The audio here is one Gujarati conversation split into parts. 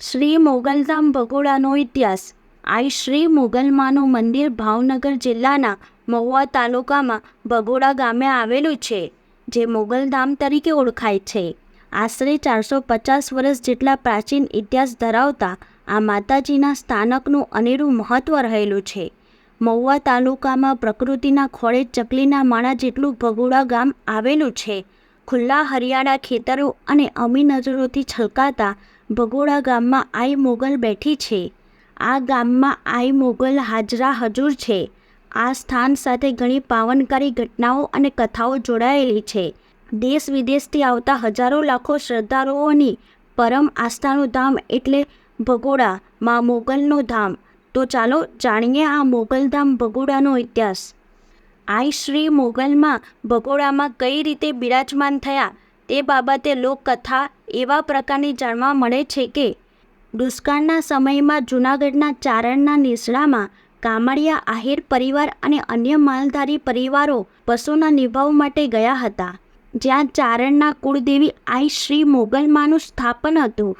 શ્રી મોગલધામ ભગોડાનો ઇતિહાસ. આઈ શ્રી મોગલમાનું મંદિર ભાવનગર જિલ્લાના મહુવા તાલુકામાં ભગોડા ગામે આવેલું છે, જે મોગલધામ તરીકે ઓળખાય છે. આશરે ચારસો પચાસ વર્ષ જેટલા પ્રાચીન ઇતિહાસ ધરાવતા આ માતાજીના સ્થાનકનું અનેરું મહત્ત્વ રહેલું છે. મહુવા તાલુકામાં પ્રકૃતિના ખોળે ચકલીના માળા જેટલું ભગોડા ગામ આવેલું છે. ખુલ્લા હરિયાળા ખેતરો અને અમી નજરોથી છલકાતા ભગોડા ગામમાં આઈ મોગલ બેઠી છે. આ ગામમાં આઈ મોગલ હાજરા હજુર છે. આ સ્થાન સાથે ઘણી પાવનકારી ઘટનાઓ અને કથાઓ જોડાયેલી છે. દેશ વિદેશથી આવતા હજારો લાખો શ્રદ્ધાળુઓની પરમ આસ્થાનું ધામ એટલે ભગોડા, માં મોગલનું ધામ. તો ચાલો જાણીએ આ મોગલધામ ભગોડાનો ઇતિહાસ. આઈ શ્રી મોગલમાં ભગોડામાં કઈ રીતે બિરાજમાન થયા? તે બાબતે લોકકથા એવા પ્રકારની જાણવા મળે છે કે, દુષ્કાળના સમયમાં જૂનાગઢના ચારણના નિસડામાં કામડિયા આહિર પરિવાર અને અન્ય માલધારી પરિવારો પશુના નિભાવ માટે ગયા હતા, જ્યાં ચારણના કુળદેવી આઈ શ્રી મોગલમાનું સ્થાપન હતું.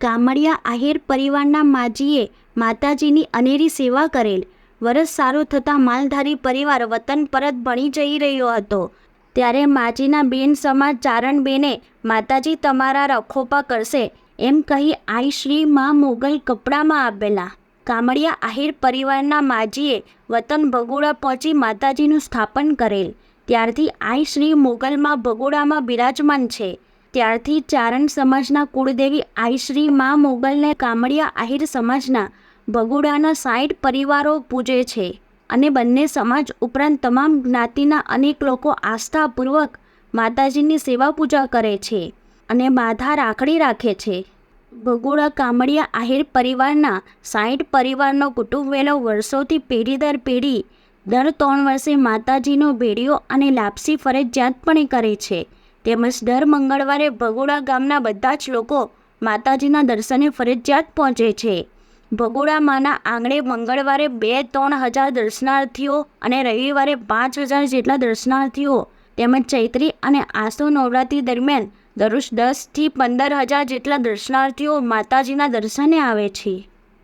કામડિયા આહિર પરિવારના માજીએ માતાજીની અનેરી સેવા કરેલ. વરસ સારું થતાં માલધારી પરિવાર વતન પરત ભણી જઈ રહ્યો હતો. ત્યારે માજીના બેન સમાજ ચારણ બેને માતાજી તમારા રખોપા કરશે એમ કહી આઈ શ્રી મા મોગલ કપડામાં આપેલા કામડિયા આહિર પરિવારના માજીએ વતન ભગોડા પહોંચી માતાજીનું સ્થાપન કરેલ. ત્યારથી આઈ શ્રી મોગલમાં ભગોડામાં બિરાજમાન છે. ત્યારથી ચારણ સમાજના કુળદેવી આઈ શ્રી મા મોગલને કામડિયા આહિર સમાજના ભગોડાના સાઠ પરિવારો પૂજે છે. અને બંને સમાજ ઉપરાંત તમામ જ્ઞાતિના અનેક લોકો આસ્થાપૂર્વક માતાજીની સેવા પૂજા કરે છે અને બાધા રાખડી રાખે છે. ભગોડા કામડિયા આહિર પરિવારના સાઠ પરિવારનો કુટુંબ વેલો વર્ષોથી પેઢી દર પેઢી, દર ત્રણ વર્ષે માતાજીનો ભેડિયો અને લાપસી ફરજિયાતપણે કરે છે. તેમજ દર મંગળવારે ભગોડા ગામના બધા જ લોકો માતાજીના દર્શને ફરજિયાત પહોંચે છે. ભગોડા માના આંગણે મંગળવારે બે ત્રણ હજાર દર્શનાર્થીઓ અને રવિવારે પાંચ હજાર જેટલા દર્શનાર્થીઓ તેમજ ચૈત્રી અને આસો નવરાત્રિ દરમિયાન દરરોજ દસથી પંદર હજાર જેટલા દર્શનાર્થીઓ માતાજીના દર્શને આવે છે.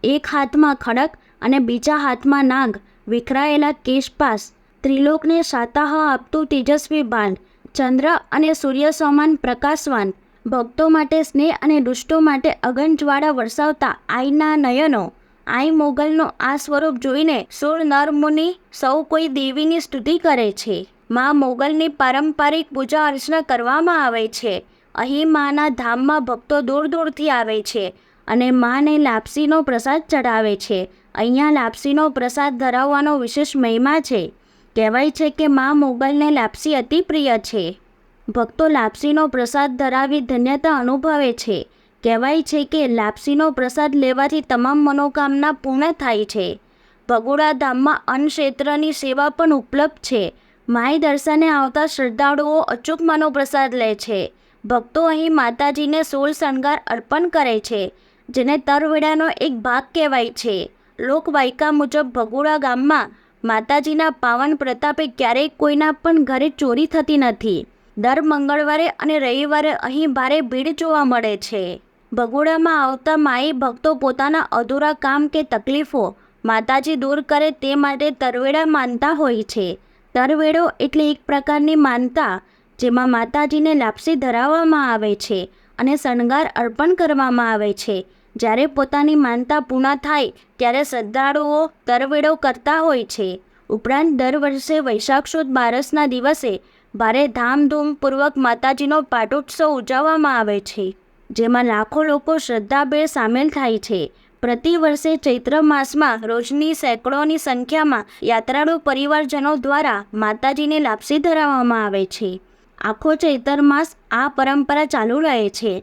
એક હાથમાં ખડક અને બીજા હાથમાં નાગ, વિખરાયેલા કેશપાસ, ત્રિલોકને સાતાહ આપતું તેજસ્વી બાંધ ચંદ્ર અને સૂર્ય સમાન પ્રકાશવાન ભક્તો માટે સ્નેહ અને દુષ્ટો માટે અગનજ્વાળા વરસાવતા આઈના નયનો. આઈ મોગલનો આ સ્વરૂપ જોઈને સુર નરમુનિ સૌ કોઈ દેવીની સ્તુતિ કરે છે. માં મોગલની પારંપરિક પૂજા અર્ચના કરવામાં આવે છે. અહીં માના ધામમાં ભક્તો દૂર દૂરથી આવે છે અને માને લાપસીનો પ્રસાદ ચઢાવે છે. અહીંયા લાપસીનો પ્રસાદ ધરાવવાનો વિશેષ મહિમા છે. કહેવાય છે કે મા મોગલને લાપસી અતિ પ્રિય છે. ભક્તો લાપસીનો પ્રસાદ ધરાવી ધન્યતા અનુભવે છે. કહેવાય છે કે લાપસીનો પ્રસાદ લેવાથી તમામ મનોકામના પૂર્ણ થાય છે. ભગોડા ધામમાં અન્ન ક્ષેત્રની સેવા પણ ઉપલબ્ધ છે. માય દર્શને આવતા શ્રદ્ધાળુઓ અચૂક પ્રસાદ લે છે. ભક્તો અહીં માતાજીને સોળ શણગાર અર્પણ કરે છે, જેને તરવેડાનો એક ભાગ કહેવાય છે. લોકવાયકા મુજબ ભગોડા ગામમાં માતાજીના પાવન પ્રતાપે ક્યારેય કોઈના પણ ઘરે ચોરી થતી નથી. દર મંગળવારે અને રવિવારે અહીં ભારે ભીડ જોવા મળે છે. ભગોડામાં આવતા માઈ ભક્તો પોતાના અધૂરા કામ કે તકલીફો માતાજી દૂર કરે તે માટે તરવેડા માનતા હોય છે. તરવેડો એટલે એક પ્રકારની માનતા જેમાં માતાજીને લાપસી ધરાવવામાં આવે છે અને શણગાર અર્પણ કરવામાં આવે છે. જ્યારે પોતાની માનતા પૂર્ણ થાય ત્યારે શ્રદ્ધાળુઓ તરવેડો કરતા હોય છે. ઉપરાંત દર વર્ષે વૈશાખ સુદ બારસના દિવસે ભારે ધામધૂમપૂર્વક માતાજીનો પાટોત્સવ ઉજવવામાં આવે છે, જેમાં લાખો લોકો શ્રદ્ધાભેર સામેલ થાય છે. પ્રતિ વર્ષે ચૈત્ર માસમાં રોજની સેંકડોની સંખ્યામાં યાત્રાળુ પરિવારજનો દ્વારા માતાજીને લાપસી ધરાવવામાં આવે છે. આખો ચૈતર માસ આ પરંપરા ચાલુ રહે છે.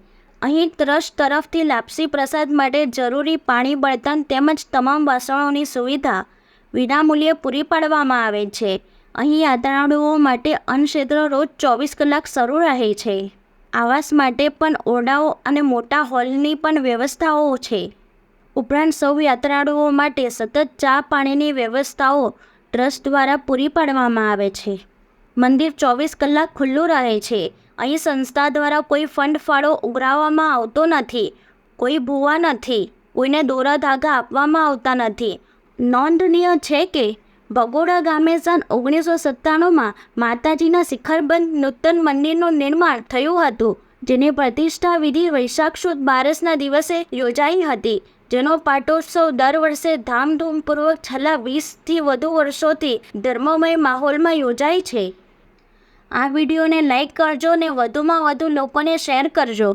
અહીં ટ્રસ્ટ તરફથી લાપસી પ્રસાદ માટે જરૂરી પાણી, બળતણ તેમજ તમામ વાસણોની સુવિધા વિનામૂલ્યે પૂરી પાડવામાં આવે છે. અહીં યાત્રાળુઓ માટે અન્નક્ષેત્ર રોજ ચોવીસ કલાક શરૂ રહે છે. આવાસ માટે પણ ઓરડાઓ અને મોટા હોલની પણ વ્યવસ્થાઓ છે. ઉપરાંત સૌ યાત્રાળુઓ માટે સતત ચા પાણીની વ્યવસ્થાઓ ટ્રસ્ટ દ્વારા પૂરી પાડવામાં આવે છે. મંદિર ચોવીસ કલાક ખુલ્લું રહે છે. અહીં સંસ્થા દ્વારા કોઈ ફંડ ફાળો ઉઘરાવવામાં આવતો નથી, કોઈ ભૂવા નથી, કોઈને દોરા ધાગા આપવામાં આવતા નથી. નોંધનીય છે કે બગોડા ગામે સન ઓગણીસો સત્તાણુંમાં માતાજીના શિખરબંધ નૂતન મંદિરનું નિર્માણ થયું હતું, જેની પ્રતિષ્ઠા વિધિ વૈશાખ સુદ બારસના દિવસે યોજાઈ હતી. જેનો પાટોત્સવ દર વર્ષે ધામધૂમપૂર્વક છેલ્લા વીસથી વધુ વર્ષોથી ધર્મમય માહોલમાં યોજાય છે. આ વિડીયોને લાઈક કરજો અને વધુમાં વધુ લોકોને શેર કરજો.